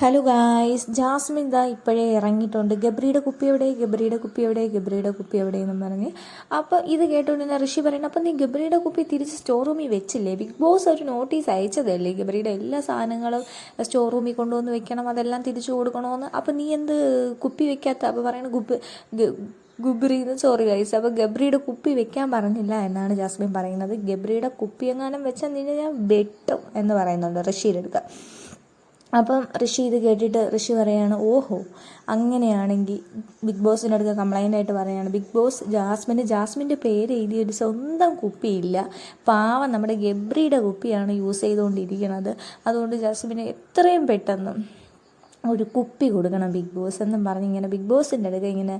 Hello guys Jasmine ദാ ഇപ്പോഴേ ഇറങ്ങിയിട്ടുണ്ട്. ഗബ്രിയുടെ കുപ്പി എവിടെ? ഗബ്രിയുടെ കുപ്പി എവിടെ? ഗബ്രിയുടെ കുപ്പി എവിടെ എന്നും പറഞ്ഞ്. അപ്പോൾ ഇത് കേട്ടുകൊണ്ട് തന്നെ ഋഷി പറയുന്നത് അപ്പം നീ ഗബ്രിയുടെ കുപ്പി തിരിച്ച് സ്റ്റോർ റൂമിൽ വെച്ചില്ലേ? ബിഗ് ബോസ് ഒരു നോട്ടീസ് അയച്ചതല്ലേ? ഗബ്രിയുടെ എല്ലാ സാധനങ്ങളും സ്റ്റോർ റൂമിൽ കൊണ്ടുവന്ന് വെക്കണം അതെല്ലാം തിരിച്ചു കൊടുക്കണമെന്ന് അപ്പം നീ എന്ത് കുപ്പി വെക്കാത്ത? അപ്പോൾ പറയണ കുപ്പി ഗുബ്രിന്ന് സോറി ഗൈസ് അപ്പോൾ ഗബ്രിയുടെ കുപ്പി വെക്കാൻ പറഞ്ഞില്ല എന്നാണ് ജാസ്മിൻ പറയുന്നത്. ഗബ്രിയുടെ കുപ്പി എങ്ങാനും വെച്ചാൽ നിന്നെ ഞാൻ വെട്ടും എന്ന് പറയുന്നുണ്ട് ഋഷിയിലെടുക്കുക അപ്പം ഋഷി ഇത് കേട്ടിട്ട് ഋഷി പറയാണ് ഓഹോ അങ്ങനെയാണെങ്കിൽ ബിഗ് ബോസിന്റെ അടുത്ത് കംപ്ലൈന്റ് ആയിട്ട് പറയാണ് ബിഗ് ബോസ് ജാസ്മിന് ജാസ്മിന്റെ പേര് എഴുതിയ ഒരു സ്വന്തം കുപ്പിയില്ല. പാവം നമ്മുടെ ഗബ്രിയുടെ കുപ്പിയാണ് യൂസ് ചെയ്തുകൊണ്ടിരിക്കുന്നത് അതുകൊണ്ട് ജാസ്മിന് എത്രയും പെട്ടെന്ന് ഒരു കുപ്പി കൊടുക്കണം ബിഗ് ബോസ് എന്നും പറഞ്ഞ് ഇങ്ങനെ ബിഗ് ബോസിന്റെ അടുത്ത് ഇങ്ങനെ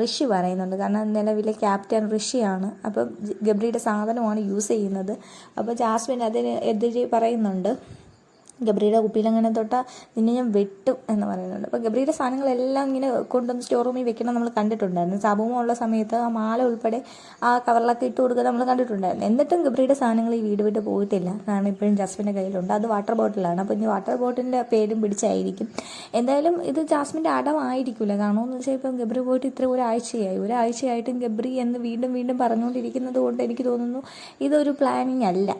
ഋഷി പറയുന്നുണ്ട്. കാരണം നിലവിലെ ക്യാപ്റ്റൻ ഋഷിയാണ്. അപ്പം ഗബ്രിയുടെ സാധനമാണ് യൂസ് ചെയ്യുന്നത്. അപ്പോൾ ജാസ്മിൻ അതിന് എതിരെ പറയുന്നുണ്ട് ഗബ്രിയുടെ കുപ്പിയിലങ്ങനെ തൊട്ടാൽ നിന്നെ ഞാൻ വെട്ടും എന്ന് പറയുന്നുണ്ട്. അപ്പോൾ ഗബ്രിയുടെ സാധനങ്ങളെല്ലാം ഇങ്ങനെ കൊണ്ടുവന്ന് സ്റ്റോർ റൂമിൽ വെക്കണം നമ്മൾ കണ്ടിട്ടുണ്ടായിരുന്നു. സബൂമ ഉള്ള സമയത്ത് ആ മാല ഉൾപ്പെടെ ആ കവറിലൊക്കെ ഇട്ട് കൊടുക്കുക നമ്മൾ കണ്ടിട്ടുണ്ടായിരുന്നു. എന്നിട്ടും ഗബ്രിയുടെ സാധനങ്ങൾ ഈ വീട് വിട്ട് പോയിട്ടില്ല. കാരണം ഇപ്പോഴും ജാസ്മിന്റെ കയ്യിലുണ്ട്. അത് വാട്ടർ ബോട്ടിലാണ് അപ്പോൾ ഇനി വാട്ടർ ബോട്ടിലിന്റെ പേരും പിടിച്ചായിരിക്കും. എന്തായാലും ഇത് ജാസ്മിന്റെ അടവായിരിക്കില്ല കാരണം എന്ന് വെച്ചാൽ ഇപ്പം ഗബ്രി പോയിട്ട് ഇത്ര ഒരാഴ്ചയായി. ഒരാഴ്ചയായിട്ടും ഗബ്രി എന്ന് വീണ്ടും വീണ്ടും പറഞ്ഞുകൊണ്ടിരിക്കുന്നത് കൊണ്ട് എനിക്ക് തോന്നുന്നു ഇതൊരു പ്ലാനിങ് അല്ല.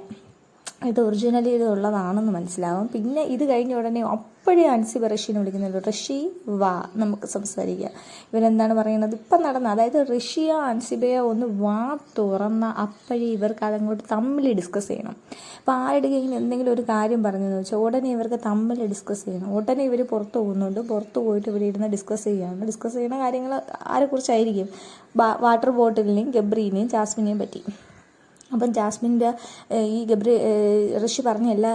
ഇത് ഒറിജിനലി ഇത് ഉള്ളതാണെന്ന് മനസ്സിലാവും. പിന്നെ ഇത് കഴിഞ്ഞ ഉടനെ അപ്പോഴേ അൻസിബ റഷീനെ വിളിക്കുന്നുണ്ട് ഋഷി വാ നമുക്ക് സംസാരിക്കാം. ഇവരെന്താണ് പറയുന്നത്? ഇപ്പം നടന്ന അതായത് ഋഷിയ അൻസിബയോ ഒന്ന് വാ തുറന്ന അപ്പോഴേ ഇവർക്ക് അതങ്ങോട്ട് തമ്മിൽ ഡിസ്കസ് ചെയ്യണം. അപ്പോൾ കയ്യിൽ എന്തെങ്കിലും ഒരു കാര്യം പറഞ്ഞെന്ന് വെച്ചാൽ ഉടനെ ഇവർക്ക് തമ്മിൽ ഡിസ്കസ് ചെയ്യണം. ഉടനെ ഇവർ പുറത്ത് പോകുന്നുണ്ട്. പുറത്ത് പോയിട്ട് ഇവിടെ ഇരുന്ന് ഡിസ്കസ് ചെയ്യുകയാണ്. ഡിസ്കസ് ചെയ്യുന്ന കാര്യങ്ങൾ ആരെക്കുറിച്ചായിരിക്കും? വാട്ടർ ബോട്ടിലിനെയും ഗബ്രീനെയും ജാസ്മിനെയും പറ്റി. അപ്പം ജാസ്മിന്റെ ഈ ഗബ്രി ഋഷി പറഞ്ഞ എല്ലാ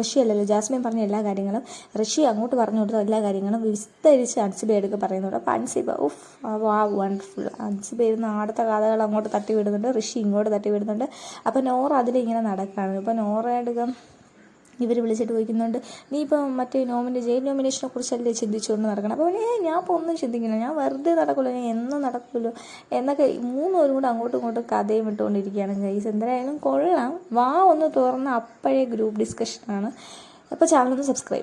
ഋഷി അല്ലല്ലോ ജാസ്മിൻ പറഞ്ഞ എല്ലാ കാര്യങ്ങളും ഋഷി അങ്ങോട്ട് പറഞ്ഞു കൊടുത്ത എല്ലാ കാര്യങ്ങളും വിസ്തരിച്ച് അൻസിബ എടുക്കുക പറയുന്നുണ്ട്. അപ്പം അൻസിബ ഉഫ് വാ വണ്ടർഫുൾ അൻസിബ ഇരുന്ന് ആടത്തെ കഥകൾ അങ്ങോട്ട് തട്ടി വിടുന്നുണ്ട് ഋഷി ഇങ്ങോട്ട് തട്ടി വിടുന്നുണ്ട് അപ്പം നോറ അതിലിങ്ങനെ നടക്കുകയാണ് അപ്പം നോറയുടെ ഇവർ വിളിച്ചിട്ട് ചോദിക്കുന്നുണ്ട് നീ ഇപ്പം മറ്റേ നോമിന്റെ ജയിൽ നോമിനേഷനെ കുറിച്ചല്ലേ ചിന്തിച്ചുകൊണ്ട് നടക്കണം? അപ്പോൾ ഏ ഞാൻ ഇപ്പോൾ ഒന്നും ചിന്തിക്കില്ല. ഞാൻ വെറുതെ നടക്കുമല്ലോ ഞാൻ എന്നും നടക്കുമല്ലോ എന്നൊക്കെ മൂന്നുപേരും കൂടെ അങ്ങോട്ടും ഇങ്ങോട്ടും കഥയും ഇട്ടുകൊണ്ടിരിക്കുകയാണ് ഗൈസ്. എന്തായാലും കൊള്ളാം. വാ ഒന്ന് തുറന്ന അപ്പോഴേ ഗ്രൂപ്പ് ഡിസ്കഷനാണ്. അപ്പോൾ ചാനൽ ഒന്ന് സബ്സ്ക്രൈബ്